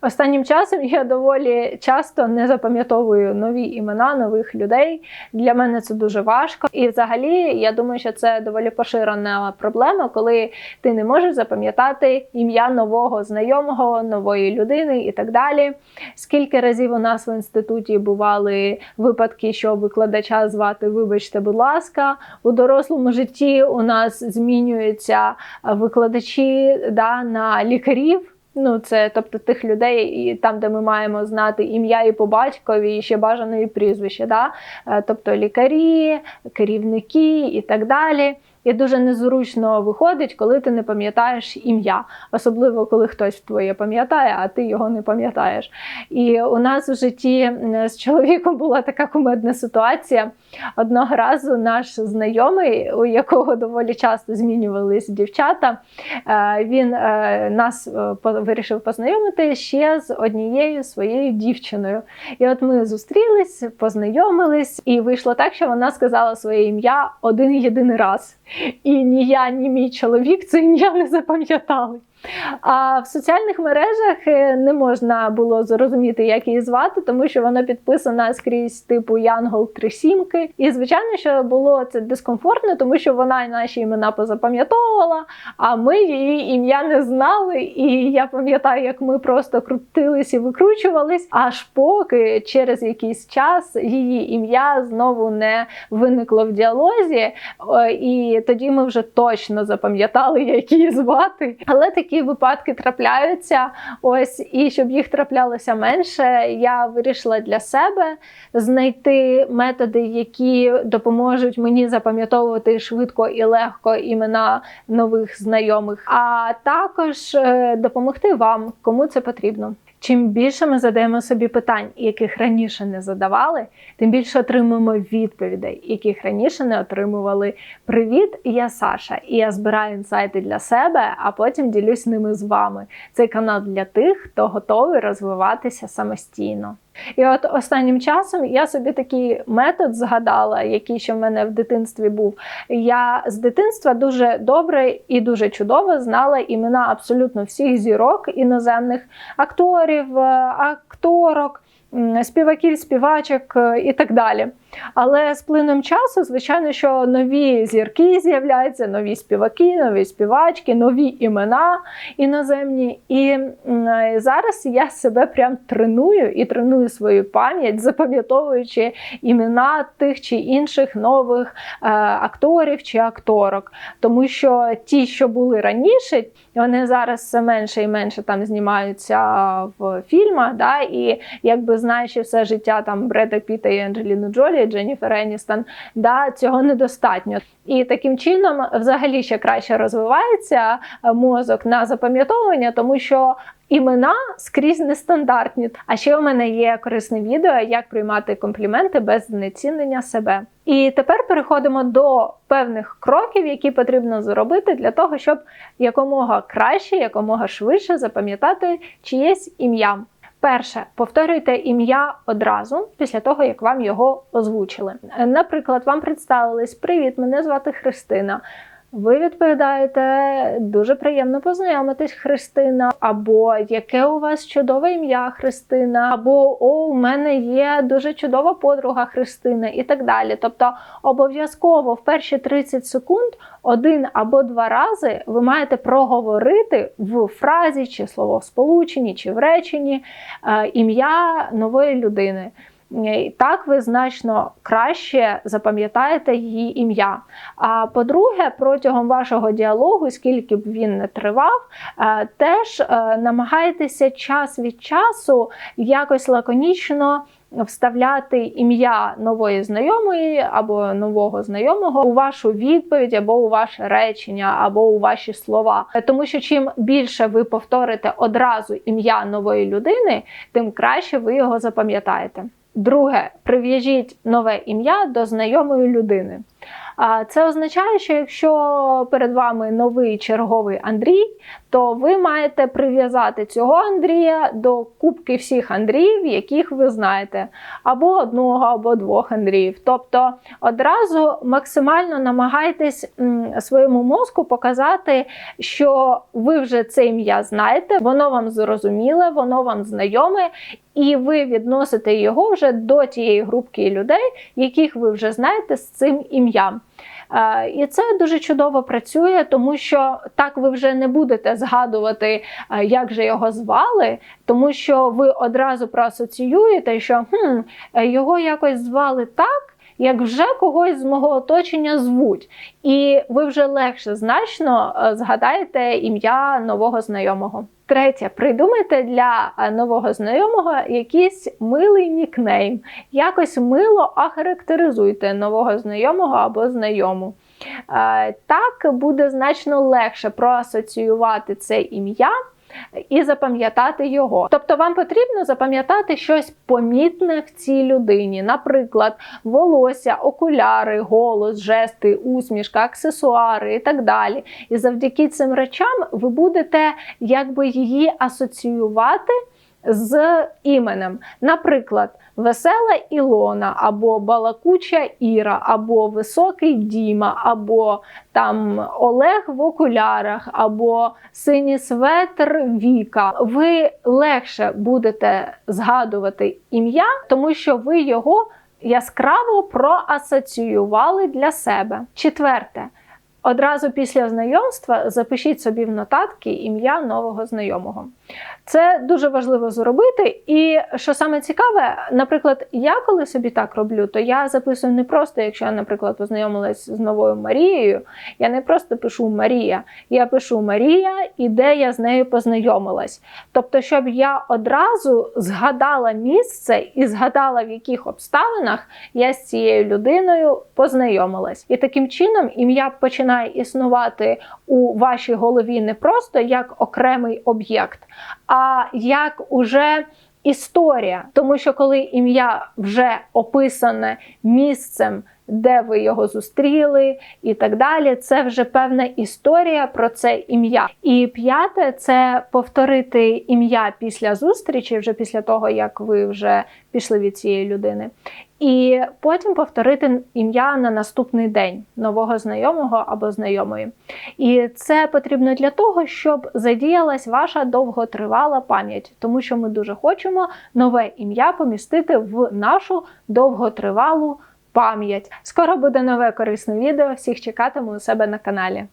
Останнім часом я доволі часто не запам'ятовую нові імена нових людей. Для мене це дуже важко. І взагалі, я думаю, що це доволі поширена проблема, коли ти не можеш запам'ятати ім'я нового знайомого, нової людини і так далі. Скільки разів у нас в інституті бували випадки, що викладача звати, вибачте, будь ласка, у дорослому житті у нас змінюються викладачі да, на лікарів. Ну, це тобто тих людей, і там, де ми маємо знати ім'я і по батькові, і ще бажано і прізвище, да? Е, тобто лікарі, керівники і так далі. І дуже незручно виходить, коли ти не пам'ятаєш ім'я, особливо коли хтось твоє пам'ятає, а ти його не пам'ятаєш. І у нас в житті з чоловіком була така кумедна ситуація. Одного разу наш знайомий, у якого доволі часто змінювалися дівчата, е, він е, нас е, вирішив познайомити ще з однією своєю дівчиною. І от ми зустрілись, познайомились, і вийшло так, що вона сказала своє ім'я один єдиний раз. І ні я, ні мій чоловік це ім'я не запам'ятали. А в соціальних мережах е, не можна було зрозуміти, як її звати, тому що вона підписана скрізь типу Янгол Трисімки. І звичайно, що було це дискомфортно, тому що вона наші імена позапам'ятовувала, а ми її ім'я не знали. І я пам'ятаю, як ми просто крутились і викручувались, аж поки через якийсь час її ім'я знову не виникло в діалозі. І тоді ми вже точно запам'ятали, як її звати. Але такі такі випадки трапляються. Ось і щоб їх траплялося менше, я вирішила для себе знайти методи, які допоможуть мені запам'ятовувати швидко і легко імена нових знайомих, а також е, допомогти вам, кому це потрібно. Чим більше ми задаємо собі питань, яких раніше не задавали, тим більше отримуємо відповідей, яких раніше не отримували. Привіт, я Саша, і я збираю інсайти для себе, а потім ділюсь ними з вами. Цей канал для тих, хто готовий розвиватися самостійно. І от останнім часом я собі такий метод згадала, який ще в мене в дитинстві був. Я з дитинства дуже добре і дуже чудово знала імена абсолютно всіх зірок іноземних акторів, е, акторок співаків, співачок е, і так далі. Але з плином часу, звичайно, що нові зірки з'являються, нові співаки, нові співачки, нові імена іноземні. І зараз я себе прям треную і треную свою пам'ять, запам'ятовуючи імена тих чи інших нових е, акторів чи акторок. Тому що ті, що були раніше, вони зараз все менше і менше там знімаються в фільмах. да, І якби знаючи все життя там Бреда Піта і Анджеліну Джолі, Дженніфер Еністон, да, цього недостатньо. І таким чином, взагалі, ще краще розвивається е, мозок на запам'ятовування, тому що. Імена скрізь нестандартні. А ще у мене є корисне відео, як приймати компліменти без знецінення себе. І тепер переходимо до певних кроків, які потрібно зробити для того, щоб якомога краще, якомога швидше запам'ятати чиєсь ім'я. Перше, повторюйте ім'я одразу після того, як вам його озвучили. Наприклад, вам представились Привіт, мене звати Христина. Ви відповідаєте дуже приємно познайомитись, Христина, або яке у вас чудове ім'я Христина, або о, у мене є дуже чудова подруга Христина, і так далі. Тобто, обов'язково в перші 30 секунд один або два рази ви маєте проговорити в фразі, чи словосполученні, чи в реченні е, ім'я нової людини. Так ви значно краще запам'ятаєте її ім'я. А по-друге, протягом вашого діалогу, скільки б він не тривав, е, теж е, намагайтеся час від часу якось лаконічно. Вставляти ім'я нової знайомої або нового знайомого у вашу відповідь, або у ваше речення, або у ваші слова. Тому що чим більше ви повторите одразу ім'я нової людини, тим краще ви його запам'ятаєте. Друге, прив'яжіть нове ім'я до знайомої людини. Це означає, що якщо перед вами новий черговий Андрій, то ви маєте прив'язати цього Андрія до кубки всіх Андріїв, яких ви знаєте, або одного, або двох Андріїв. Тобто одразу максимально намагайтесь своєму мозку показати, що ви вже це ім'я знаєте, воно вам зрозуміле, воно вам знайоме, і ви відносите його вже до тієї групки людей, яких ви вже знаєте з цим ім'ям. Е, І це дуже чудово працює, тому що так ви вже не будете згадувати, е, як же його звали, тому що ви одразу проасоціюєте, що хм, е, його якось звали так. Як вже когось з мого оточення звуть, і ви вже легше значно згадаєте ім'я нового знайомого. Третє, придумайте для е, нового знайомого якийсь милий нікнейм. Якось мило охарактеризуйте нового знайомого або знайому. Е, Так буде значно легше проасоціювати це ім'я. І запам'ятати його. Тобто вам потрібно запам'ятати щось помітне в цій людині, наприклад, волосся, окуляри, голос, жести, усмішка, аксесуари і так далі. І завдяки цим речам ви будете якби її асоціювати з іменем. Наприклад, весела Ілона, або балакуча Іра, або високий Діма, або там Олег в окулярах, або синій светр Віка. Ви легше будете згадувати ім'я, тому що ви його яскраво проасоціювали для себе. Четверте. Одразу після знайомства запишіть собі в нотатки ім'я нового знайомого. Це дуже важливо зробити. І що саме цікаве, наприклад, я коли собі так роблю, то я записую не просто, якщо я, наприклад, познайомилась з новою Марією, я не просто пишу Марія, я пишу Марія і де я з нею познайомилась. Тобто, щоб я одразу згадала місце і згадала, в яких обставинах я з цією людиною познайомилась. І таким чином ім'я починає існувати у вашій голові не просто як окремий об'єкт, а як уже історія. Тому що коли ім'я вже описане місцем, де ви його зустріли, і так далі, це вже певна історія про це ім'я. І п'яте це повторити ім'я після зустрічі, вже після того, як ви вже пішли від цієї людини. І потім повторити ім'я на наступний день нового знайомого або знайомої. І це потрібно для того, щоб задіялась ваша довготривала пам'ять, тому що ми дуже хочемо нове ім'я помістити в нашу довготривалу пам'ять. Скоро буде нове корисне відео. Всіх чекатиму у себе на каналі.